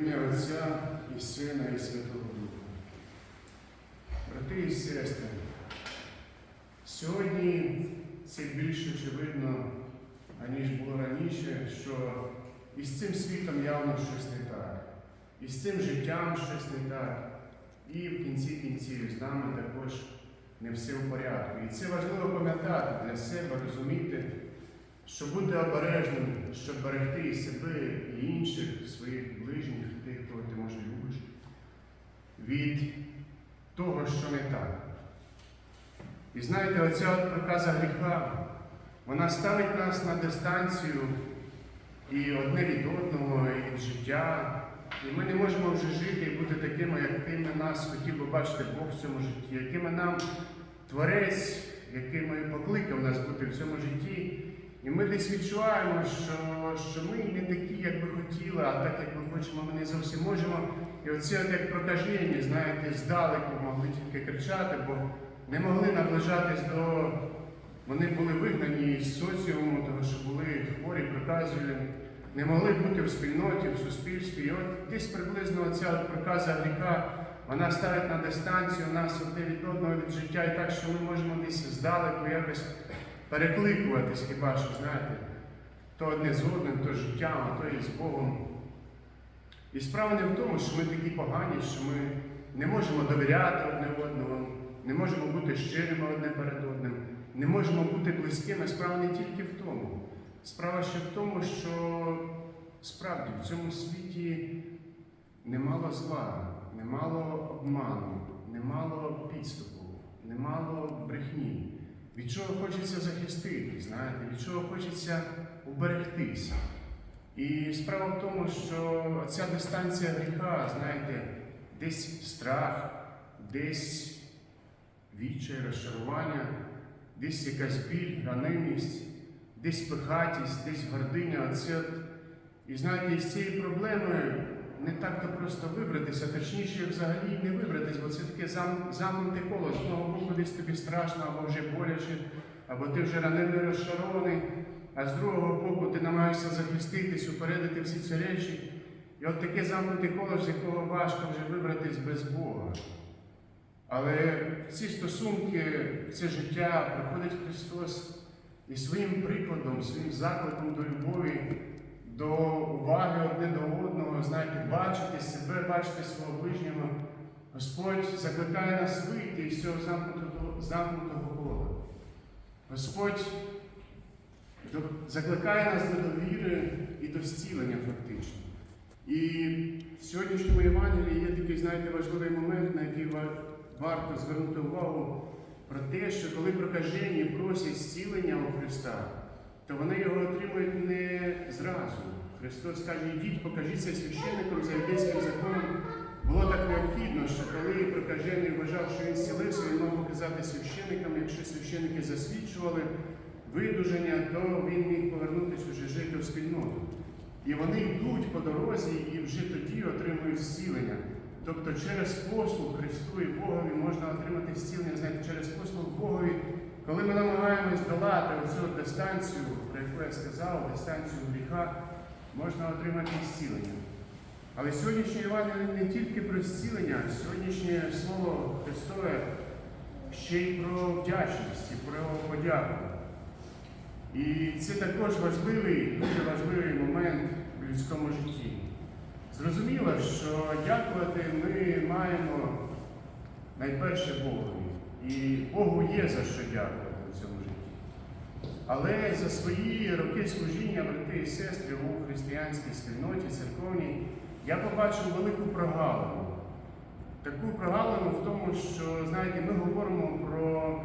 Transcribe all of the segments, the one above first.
Ім'я Отця і Сина, і Святого Духа. Брати і сестри, сьогодні це більш очевидно, аніж було раніше, що із цим світом явно щось не так, із цим життям щось не так, і в кінці кінців з нами також не все в порядку. І це важливо пам'ятати для себе, розуміти, що бути обережним, щоб берегти і себе, і інших своїх ближніх, від того, що не так. І знаєте, оця проказа гріха, вона ставить нас на дистанцію і одне від одного, і від життя. І ми не можемо вже жити і бути такими, якими нас хотів би бачити Бог в цьому житті, якими нам Творець, якими покликав нас бути в цьому житті. І ми десь відчуваємо, що, що ми не такі, як би хотіли, а так, як ми хочемо, ми не зовсім можемо. І оце от як прокажені, знаєте, здалеку могли тільки кричати, бо не могли наближатись до. Вони були вигнані із соціуму, того, що були хворі, проказували, не могли бути в спільноті, в суспільстві. І от десь приблизно оця проказа гріха, вона ставить на дистанцію нас одне від одного від життя, і так, що ми можемо десь здалеку якось перекликуватись, хіба що, знаєте, то одне з одним, то життям, а то і з Богом. І справа не в тому, що ми такі погані, що ми не можемо довіряти одне одному, не можемо бути щирими одне перед одним, не можемо бути близькими. Справа не тільки в тому. Справа ще в тому, що справді в цьому світі немало зла, немало обману, немало підступу, немало брехні. Від чого хочеться захистити, знаєте, від чого хочеться уберегтися. І справа в тому, що ця дистанція гріха, знаєте, десь страх, десь відчай, розчарування, десь якась біль, ранимість, десь пихатість, десь гординя. От... І знаєте, із цієї проблеми не так-то просто вибратися, точніше, взагалі не вибратись, бо це таке зам, замкнуте коло. З одного боку десь тобі страшно, або вже боляче, або ти вже ранимий розчарований, а з другого боку ти намагаєшся захиститись, упередити всі ці речі. І от таке замкнуте коло, з якого важко вже вибратись без Бога. Але ці стосунки, це життя приходить Христос і своїм прикладом, своїм закликом до любові, до уваги одне до одного, знаєте, бачити себе, бачити свого ближнього. Господь закликає нас вийти із цього замкнутого, замкнутого кола. Господь закликає нас до довіри і до зцілення фактично. І в сьогоднішньому Євангелії є такий, знаєте, важливий момент, на який ва- варто звернути увагу про те, що коли прокажені просять зцілення у Христа, то вони його отримують не зразу. Христос каже, йдіть, покажіться священникам за юдейським законом. Було так необхідно, що коли прокажений вважав, що він зцілився, він мав показати священникам, якщо священники засвідчували видуження, то він міг повернутися уже жити в спільноту. І вони йдуть по дорозі і вже тоді отримують зцілення. Тобто через послуг Христу і Богові можна отримати зцілення, знаєте, через послуг Богові, коли ми намагаємось долати оцю дистанцію, про яку я сказав, дистанцію гріха, можна отримати зцілення. Але сьогоднішнє Євангеліє не тільки про зцілення, сьогоднішнє слово Христове ще й про вдячність, і про подяку. І це також важливий, дуже важливий момент в людському житті. Зрозуміло, що дякувати ми маємо найперше Богові. І Богу є за що дякувати. Але за свої роки служіння, брати і сестри, у християнській спільноті, церковній, я побачив велику прогалину. Таку прогалину в тому, що, знаєте, ми говоримо про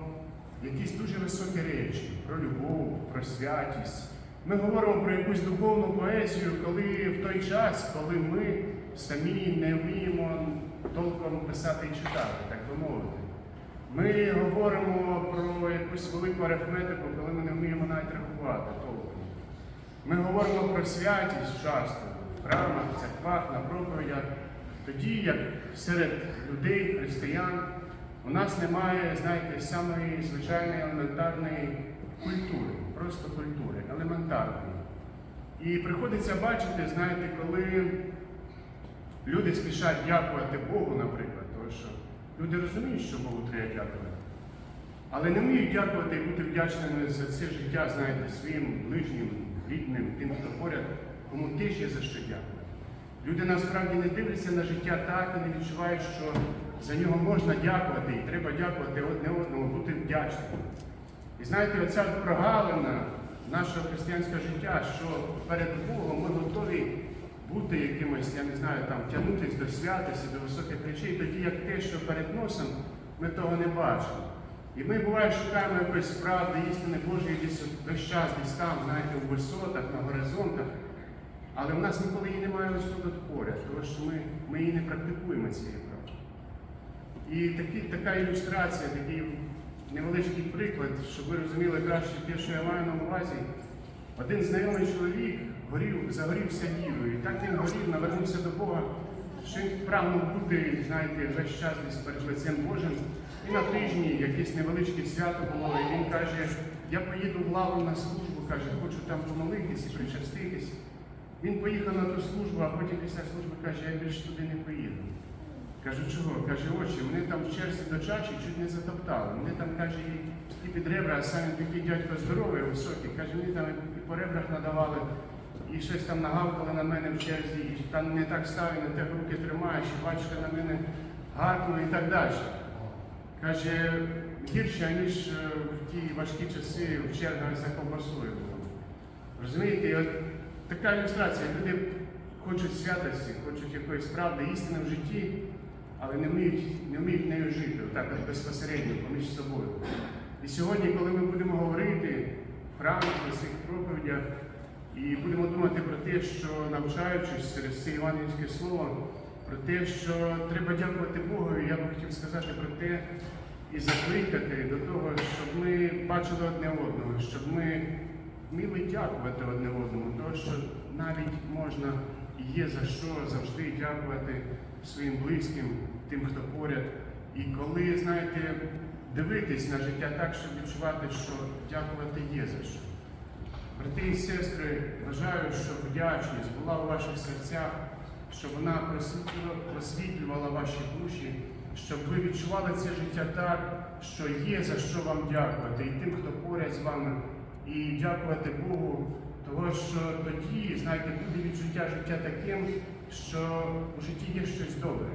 якісь дуже високі речі, про любов, про святість. Ми говоримо про якусь духовну поезію, коли в той час, коли ми самі не вміємо толком писати і читати, так би мовити. Ми говоримо про якусь велику арифметику, коли ми не вміємо навіть рахувати толком. Ми говоримо про святість часто в храмах, в церквах, на проповідях, тоді як серед людей, християн, у нас немає, знаєте, самої звичайної елементарної культури, просто культури, елементарної. І приходиться бачити, знаєте, коли люди спішать дякувати Богу, наприклад, тому що люди розуміють, що Богу треба дякувати. Але не вміють дякувати і бути вдячними за це життя, знаєте, своїм ближнім, рідним, тим, хто поряд, кому теж є за що дякувати. Люди насправді не дивляться на життя так і не відчувають, що за нього можна дякувати і треба дякувати одне одному, бути вдячним. І знаєте, оця прогалина нашого християнського життя, що перед Богом ми готові бути якимось, я не знаю, там тягнутися до святості, до високих речей, тоді як те, що перед носом, ми того не бачимо. І ми буває шукаємо якоїсь правди, істини Божої десь весь час, десь там, знаєте, у висотах, на горизонтах. Але в нас ніколи її немає ось тут поряд, тому що ми, ми її не практикуємо цієї правди. І такі, така ілюстрація, такий невеличкий приклад, щоб ви розуміли краще те, що я маю на увазі. Один знайомий чоловік горів, загорівся вірою, і так він горів, навернувся до Бога, що прагнув бути, знаєте, весь час десь перед лицем Божим. І на тижні якесь невеличке свято було, і він каже, я поїду в лавру на службу, каже, хочу там помолитись і причаститись. Він поїхав на ту службу, а потім після служби каже, я більше туди не поїду. Кажу, чого? Каже, очі, вони там в черзі до чачі чуть не затоптали. Вони там, каже, і, під ребра, а сам він такий дядько здоровий, високий. Каже, вони там і по ребрах надавали, і щось там нагавкали на мене в черзі, і там не так став, не так руки тримаєш, і бачите на мене гаркнули і так далі. Каже, гірше, ніж е, в ті важкі часи в чергах за ковбасою було. Розумієте, і от така ілюстрація. Люди хочуть святості, хочуть якоїсь правди, істини в житті, але не вміють, не вміють нею жити, отак от безпосередньо, поміж собою. І сьогодні, коли ми будемо говорити в храмах, на цих проповідях, і будемо думати про те, що навчаючись через це івангельське слово, про те, що треба дякувати Богу, і я би хотів сказати про те і закликати до того, щоб ми бачили одне одного, щоб ми вміли дякувати одне одному, тому що навіть можна і є за що завжди дякувати своїм близьким, тим, хто поряд. І коли, знаєте, дивитись на життя так, щоб відчувати, що дякувати є за що. Брати і сестри, бажаю, щоб вдячність була у ваших серцях, щоб вона просвітлювала, ваші душі, щоб ви відчували це життя так, що є за що вам дякувати, і тим, хто поряд з вами, і дякувати Богу, того що тоді, знаєте, буде відчуття життя таким, що у житті є щось добре,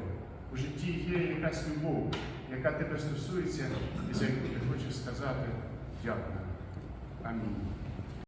у житті є якась любов, яка тебе стосується, і за яку ти хочеш сказати дякую. Амінь.